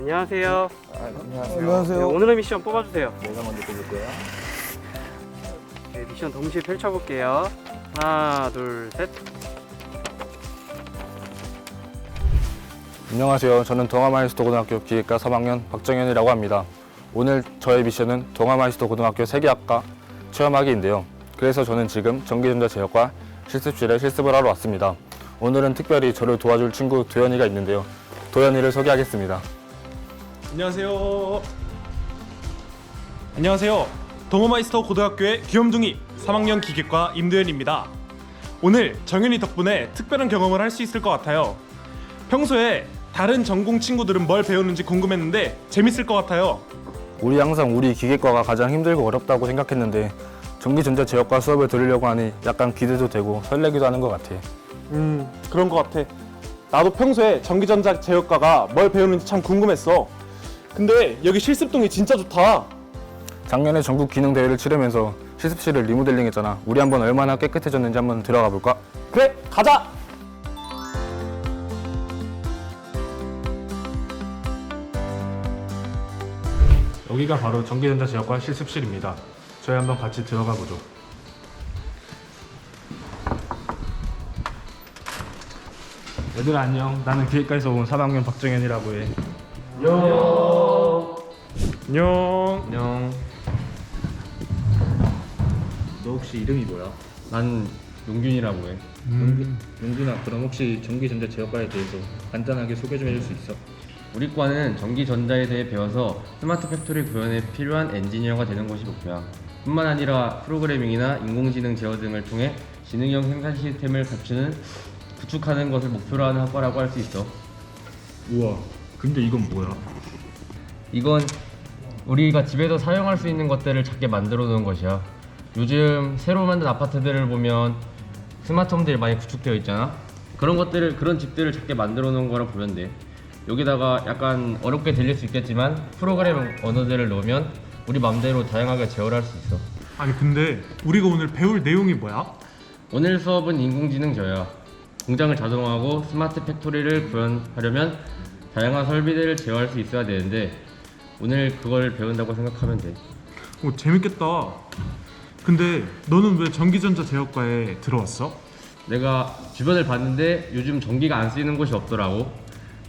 안녕하세요. 아, 안녕하세요. 네, 안녕하세요. 오늘의 미션 뽑아주세요. 내가 먼저 뽑을게요. 네, 미션 동시에 펼쳐볼게요. 하나, 둘, 셋. 안녕하세요. 저는 동아마이스터 고등학교 기획과 3학년 박정현이라고 합니다. 오늘 저의 미션은 동아마이스터 고등학교 세계학과 체험하기인데요. 그래서 저는 지금 전기전자 제어과 실습실에 실습을 하러 왔습니다. 오늘은 특별히 저를 도와줄 친구 도현이가 있는데요. 도현이를 소개하겠습니다. 안녕하세요. 안녕하세요. 동호마이스터 고등학교의 귀염둥이 3학년 기계과 임도현입니다. 오늘 정현이 덕분에 특별한 경험을 할 수 있을 것 같아요. 평소에 다른 전공 친구들은 뭘 배우는지 궁금했는데 재밌을 것 같아요. 우리 항상 우리 기계과가 가장 힘들고 어렵다고 생각했는데 전기전자 제어과 수업을 들으려고 하니 약간 기대도 되고 설레기도 하는 것 같아. 음, 그런 것 같아. 나도 평소에 전기전자 제어과가 뭘 배우는지 참 궁금했어. 근데 여기 실습동이 진짜 좋다. 작년에 전국 기능 대회를 치르면서 실습실을 리모델링했잖아. 우리 한번 얼마나 깨끗해졌는지 한번 들어가 볼까? 그래, 가자. 여기가 바로 전기전자 제어과 실습실입니다. 저희 한번 같이 들어가 보죠. 얘들아 안녕. 나는 기획과에서 온 3학년 박정현이라고 해. 안녕. 안녕. 너 혹시 이름이 뭐야? 난 용균이라고 해. 음. 용균 아, 그럼 혹시 전기전자 제어과에 대해서 간단하게 소개 좀 해줄 수 있어? 우리 과는 전기전자에 대해 배워서 스마트 팩토리 구현에 필요한 엔지니어가 되는 것이 목표야. 뿐만 아니라 프로그래밍이나 인공지능 제어 등을 통해 지능형 생산 시스템을 갖추는 구축하는 것을 목표로 하는 학과라고 할 수 있어. 우와. 근데 이건 뭐야? 이건 우리가 집에서 사용할 수 있는 것들을 작게 만들어 놓은 것이야. 요즘 새로 만든 아파트들을 보면 스마트홈들이 많이 구축되어 있잖아. 그런 것들을 그런 집들을 작게 만들어 놓은 거라 보면 돼. 여기다가 약간 어렵게 들릴 수 있겠지만 프로그램 언어들을 넣으면 우리 맘대로 다양하게 제어를 할수 있어. 아니 근데 우리가 오늘 배울 내용이 뭐야? 오늘 수업은 인공지능 저야. 공장을 자동화하고 스마트 팩토리를 구현하려면 다양한 설비들을 제어할 수 있어야 되는데 오늘 그걸 배운다고 생각하면 돼. 오 재밌겠다. 근데 너는 왜 전기전자 제어과에 들어왔어? 내가 주변을 봤는데 요즘 전기가 안 쓰이는 곳이 없더라고.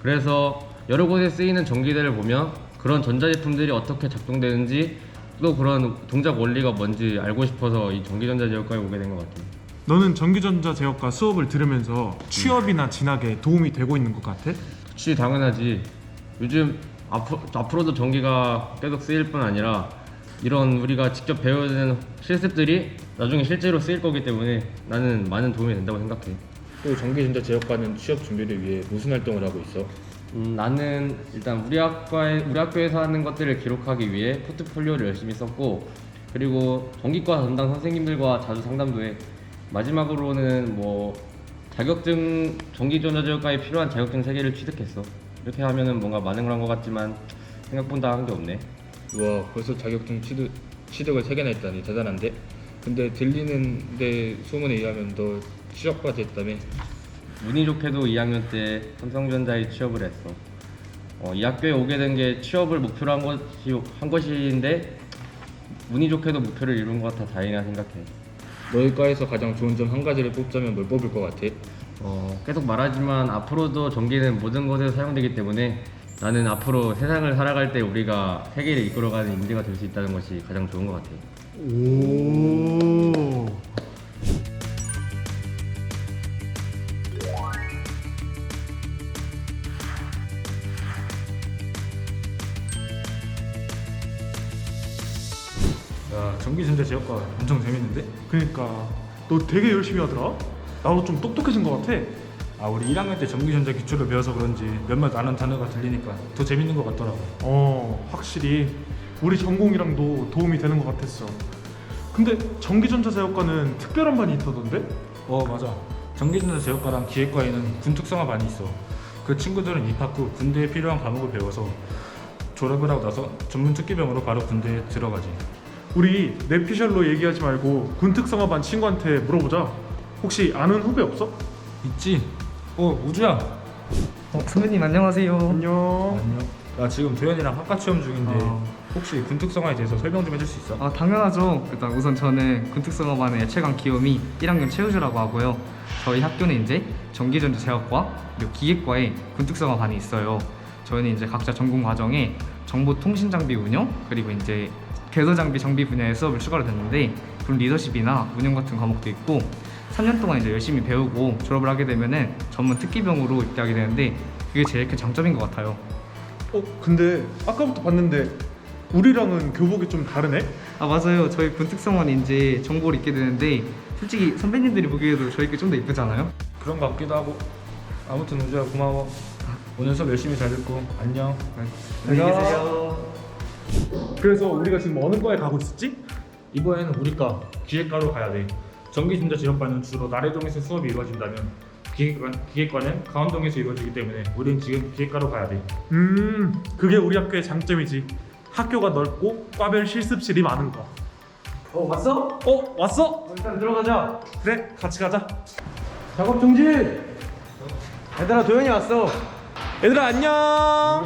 그래서 여러 곳에 쓰이는 전기들을 보면 그런 전자제품들이 어떻게 작동되는지 또 그런 동작 원리가 뭔지 알고 싶어서 이 전기전자 제어과에 오게 된 것 같아. 너는 전기전자 제어과 수업을 들으면서 취업이나 진학에 도움이 되고 있는 것 같아? 그치 당연하지. 요즘 앞으로, 앞으로 도 전기가 계속 쓰일 뿐 아니라 이런 우리가 직접 배워야 되는 실습들이 나중에 실제로 쓰일 거기 때문에 나는 많은 도움이 된다고 생각해. 또 전기전자 제어과는 취업 준비를 위해 무슨 활동을 하고 있어? 음, 나는 일단 우리 학과에 우리 학교에서 하는 것들을 기록하기 위해 포트폴리오를 열심히 썼고 그리고 전기과 담당 선생님들과 자주 상담도 해. 마지막으로는 뭐 자격증 전기전자제어과에 필요한 자격증 세 개를 취득했어. 이렇게 하면은 뭔가 많은 걸 한 것 같지만 생각보다 한 게 없네. 우와 벌써 자격증 취득, 취득을 3개나 했다니 대단한데? 근데 들리는 데 소문에 의하면 너 취업과 됐다며? 운이 좋게도 2학년 때 삼성전자에 취업을 했어. 어, 이 학교에 오게 된 게 취업을 목표로 한 것이 한 것인데 운이 좋게도 목표를 이룬 것 같아 다행이라 생각해. 너희 과에서 가장 좋은 점 한 가지를 뽑자면 뭘 뽑을 것 같아? 어, 계속 말하지만 앞으로도 전기는 모든 곳에서 사용되기 때문에 나는 앞으로 세상을 살아갈 때 우리가 세계를 이끌어가는 인재가 될 수 있다는 것이 가장 좋은 것 같아. 오. 야, 전기전자 제어과 엄청 재밌는데? 그니까 너 되게 열심히 하더라. 나도 좀 똑똑해진 것 같아. 아, 우리 1학년 때 전기전자 기초를 배워서 그런지 몇몇 아는 단어가 들리니까 더 재밌는 것 같더라고. 어, 확실히 우리 전공이랑도 도움이 되는 것 같았어. 근데 전기전자 제어과는 특별한 반이 있다던데? 어 맞아 전기전자 제어과랑 기획과에는 군 특성화 반이 있어 그 친구들은 입학 후 군대에 필요한 과목을 배워서 졸업을 하고 나서 전문 특기병으로 바로 군대에 들어가지 우리 내피셜로 얘기하지 말고 군 특성화 반 친구한테 물어보자. 혹시 아는 후배 없어? 있지? 어 우주야 어, 선배님 안녕하세요. 안녕. 안녕 나 지금 도현이랑 학과 체험 중인데 어. 혹시 군특성화에 대해서 설명 좀 해줄 수 있어? 아 당연하죠. 일단 우선 저는 군특성화반의 최강 귀요미 1학년 최우주라고 하고요. 저희 학교는 이제 전기전자 제어과 그리고 기계과에 군특성화반이 있어요. 저희는 이제 각자 전공 과정에 정보통신장비 운영 그리고 이제 궤도장비 정비 분야의 수업을 추가로 듣는데 그런 리더십이나 운영 같은 과목도 있고 3년 동안 이제 열심히 배우고 졸업을 하게 되면은 전문 특기병으로 입대하게 되는데 그게 제일 큰 장점인 것 같아요. 어 근데 아까부터 봤는데 우리랑은 교복이 좀 다르네? 아 맞아요. 저희 군특성원 이제 정보를 읽게 되는데 솔직히 선배님들이 보기에도 저희께 좀더 이쁘잖아요. 그런 거 같기도 하고 아무튼 우주야 고마워 오늘 수업 열심히 잘 듣고 안녕 안녕히 계세요. 그래서 우리가 지금 어느 과에 가고 있었지? 이번에는 우리과 기계과로 가야 돼 전기전자 제어과는 주로 나래동에서 수업이 이루어진다면 기계과, 기계과는 강원동에서 이루어지기 때문에 우린 지금 기계과로 가야 돼 음 그게 우리 학교의 장점이지 학교가 넓고 과별 실습실이 많은 거 어 왔어? 어? 왔어? 일단 들어가자. 그래 같이 가자 작업 중지. 얘들아 도현이 왔어. 얘들아 안녕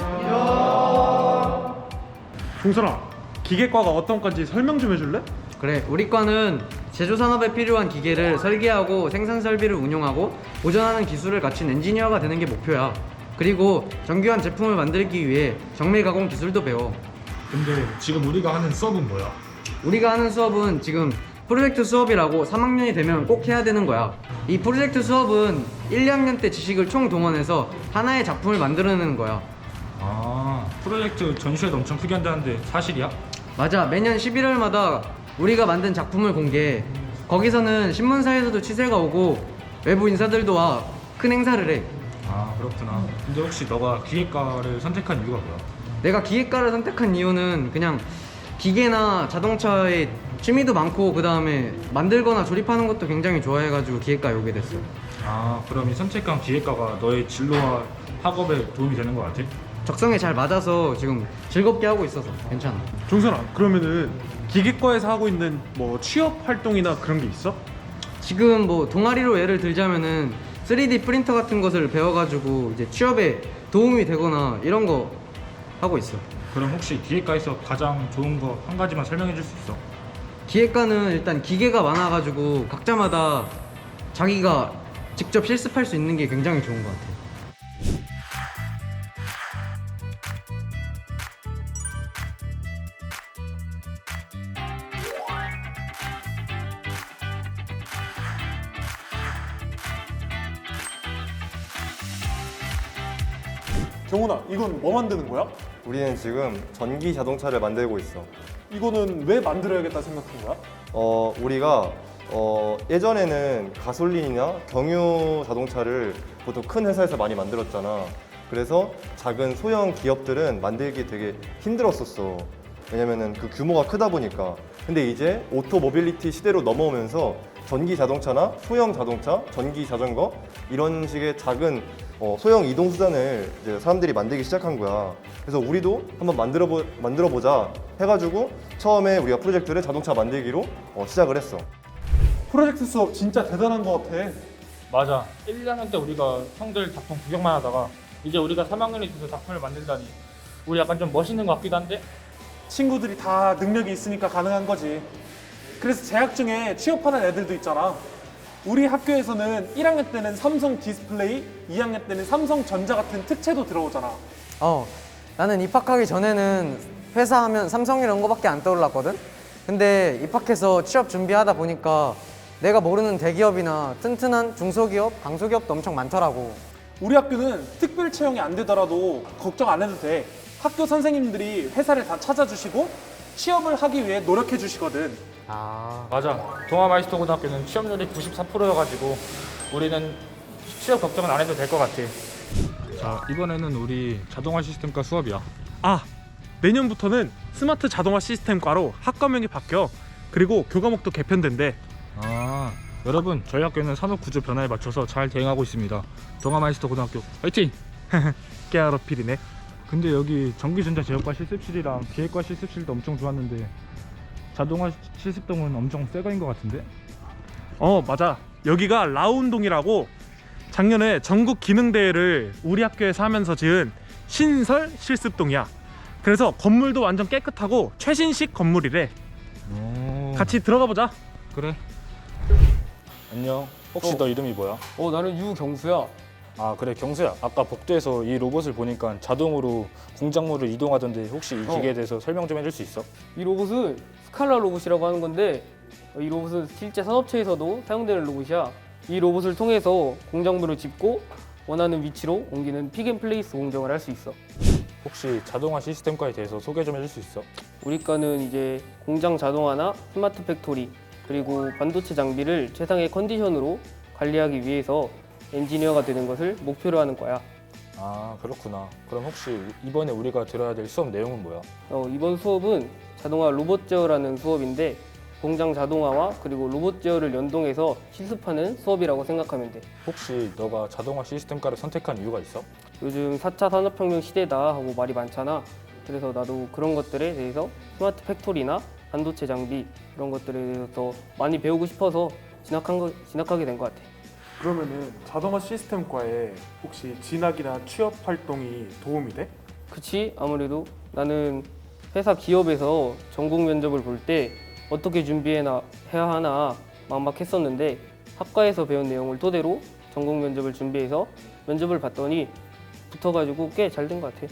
종선아 기계과가 어떤 과인지 설명 좀 해줄래? 그래 우리 과는 제조 산업에 필요한 기계를 설계하고 생산 설비를 운용하고 보존하는 기술을 갖춘 엔지니어가 되는 게 목표야. 그리고 정교한 제품을 만들기 위해 정밀 가공 기술도 배워. 근데 지금 우리가 하는 수업은 뭐야? 우리가 하는 수업은 지금 프로젝트 수업이라고 3학년이 되면 꼭 해야 되는 거야. 이 프로젝트 수업은 1, 2학년 때 지식을 총 동원해서 하나의 작품을 만들어내는 거야. 아 프로젝트 전시회도 엄청 크게 한다는데 사실이야? 맞아. 매년 11월마다 우리가 만든 작품을 공개해. 거기서는 신문사에서도 취재가 오고 외부 인사들도 와 큰 행사를 해. 아 그렇구나 근데 혹시 너가 기계과를 선택한 이유가 뭐야? 내가 기계과를 선택한 이유는 그냥 기계나 자동차에 취미도 많고 그 다음에 만들거나 조립하는 것도 굉장히 좋아해가지고 기계과에 오게 됐어. 아 그럼 이 선택한 기계과가 너의 진로와 학업에 도움이 되는 것 같아? 적성에 잘 맞아서 지금 즐겁게 하고 있어서 괜찮아. 종선아 그러면은 기계과에서 하고 있는 뭐 취업 활동이나 그런 게 있어? 지금 뭐 동아리로 예를 들자면은 3D 프린터 같은 것을 배워가지고 이제 취업에 도움이 되거나 이런 거 하고 있어. 그럼 혹시 기계과에서 가장 좋은 거 한 가지만 설명해 줄 수 있어? 기계과는 일단 기계가 많아가지고 각자마다 자기가 직접 실습할 수 있는 게 굉장히 좋은 것 같아. 경훈아 이건 뭐 만드는 거야? 우리는 지금 전기 자동차를 만들고 있어. 이거는 왜 만들어야겠다 생각한 거야? 어, 우리가 어, 예전에는 가솔린이나 경유 자동차를 보통 큰 회사에서 많이 만들었잖아. 그래서 작은 소형 기업들은 만들기 되게 힘들었었어. 왜냐면은 그 규모가 크다 보니까. 근데 이제 오토 모빌리티 시대로 넘어오면서 전기 자동차나 소형 자동차, 전기 자전거 이런 식의 작은 어, 소형 이동 수단을 이제 사람들이 만들기 시작한 거야. 그래서 우리도 한번 만들어 보 만들어 보자 해가지고 처음에 우리가 프로젝트를 자동차 만들기로 어, 시작을 했어. 프로젝트 수업 진짜 대단한 것 같아 맞아. 1, 2학년 때 우리가 형들 작품 구경만 하다가 이제 우리가 3학년이 돼서 작품을 만들다니 우리 약간 좀 멋있는 것 같기도 한데 친구들이 다 능력이 있으니까 가능한 거지. 그래서 재학 중에 취업하는 애들도 있잖아. 우리 학교에서는 1학년 때는 삼성 디스플레이, 2학년 때는 삼성전자 같은 특채도 들어오잖아. 어, 나는 입학하기 전에는 회사 하면 삼성 이런 거밖에 안 떠올랐거든? 근데 입학해서 취업 준비하다 보니까 내가 모르는 대기업이나 튼튼한 중소기업, 강소기업도 엄청 많더라고. 우리 학교는 특별 채용이 안 되더라도 걱정 안 해도 돼. 학교 선생님들이 회사를 다 찾아주시고 취업을 하기 위해 노력해 주시거든. 아, 맞아. 동아마이스터 고등학교는 취업률이 94%여가지고 우리는 취업 걱정은 안 해도 될 것 같아. 자 이번에는 우리 자동화 시스템과 수업이야 아 내년부터는 스마트 자동화 시스템과로 학과명이 바뀌어 그리고 교과목도 개편된대 아 여러분 저희 학교는 산업 구조 변화에 맞춰서 잘 대응하고 있습니다 동아마이스터 고등학교 화이팅! 깨알어필이네 근데 여기 전기전자 제어과 실습실이랑 기계과 실습실도 엄청 좋았는데 자동화 실습동은 엄청 새 거인 것 같은데? 어 맞아 여기가 라운동이라고 작년에 전국 기능대회를 우리 학교에서 하면서 지은 신설 실습동이야. 그래서 건물도 완전 깨끗하고 최신식 건물이래. 같이 들어가 보자. 그래. 안녕. 혹시 너 이름이 뭐야? 어 나는 유경수야. 아 그래 경수야. 아까 복도에서 이 로봇을 보니까 자동으로 공작물을 이동하던데 혹시 이 기계에 대해서 설명 좀 해줄 수 있어? 이 로봇은 스칼라 로봇이라고 하는 건데 어, 이 로봇은 실제 산업체에서도 사용되는 로봇이야. 이 로봇을 통해서 공작물을 짚고 원하는 위치로 옮기는 픽앤플레이스 공정을 할 수 있어. 혹시 자동화 시스템과에 대해서 소개 좀 해줄 수 있어? 우리 과는 이제 공장 자동화나 스마트 팩토리 그리고 반도체 장비를 최상의 컨디션으로 관리하기 위해서 엔지니어가 되는 것을 목표로 하는 과야. 아 그렇구나. 그럼 혹시 이번에 우리가 들어야 될 수업 내용은 뭐야? 어, 이번 수업은 자동화 로봇 제어라는 수업인데 공장 자동화와 그리고 로봇 제어를 연동해서 실습하는 수업이라고 생각하면 돼. 혹시 너가 자동화 시스템과를 선택한 이유가 있어? 요즘 4차 산업혁명 시대다 하고 말이 많잖아. 그래서 나도 그런 것들에 대해서 스마트 팩토리나 반도체 장비 그런 것들에 대해서 더 많이 배우고 싶어서 진학한 거, 진학하게 된 것 같아. 그러면은 자동화 시스템과에 혹시 진학이나 취업 활동이 도움이 돼? 그치? 아무래도 나는 회사 기업에서 전공 면접을 볼 때 어떻게 준비해야 하나 막막했었는데 학과에서 배운 내용을 토대로 전공 면접을 준비해서 면접을 봤더니 붙어가지고 꽤 잘 된 것 같아.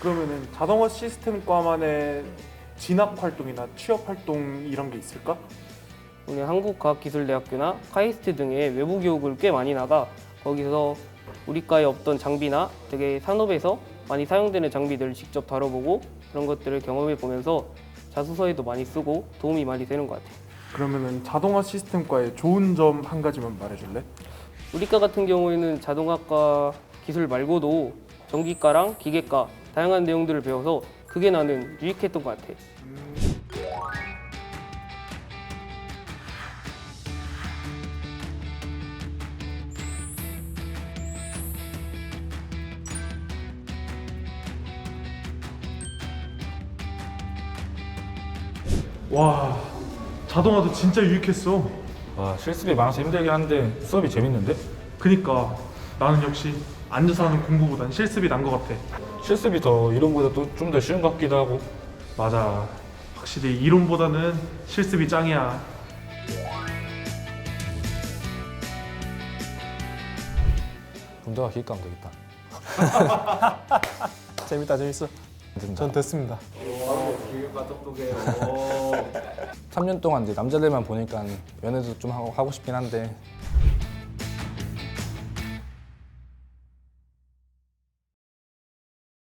그러면은 자동화 시스템과만의 진학 활동이나 취업 활동 이런 게 있을까? 우리 한국과학기술대학교나 카이스트 등의 외부 교육을 꽤 많이 나가 거기서 우리 과에 없던 장비나 되게 산업에서 많이 사용되는 장비들을 직접 다뤄보고 그런 것들을 경험해 보면서 자소서에도 많이 쓰고 도움이 많이 되는 것 같아. 그러면은 자동화 시스템과의 좋은 점 한 가지만 말해줄래? 우리과 같은 경우에는 자동학과 기술 말고도 전기과랑 기계과 다양한 내용들을 배워서 그게 나는 유익했던 것 같아. 와 자동화도 진짜 유익했어. 와 실습이 많아서 힘들긴 한데 수업이 재밌는데? 그니까 나는 역시 앉아서 하는 공부보단 실습이 난 것 같아. 실습이 더 이론보다 또 좀 더 쉬운 것 같기도 하고 맞아. 확실히 이론보다는 실습이 짱이야. 군대가 기획가 하면 되겠다 재밌다 재밌어. 전 됐습니다. 3년 동안 이제 남자들만 보니까 연애도 좀 하고, 하고 싶긴 한데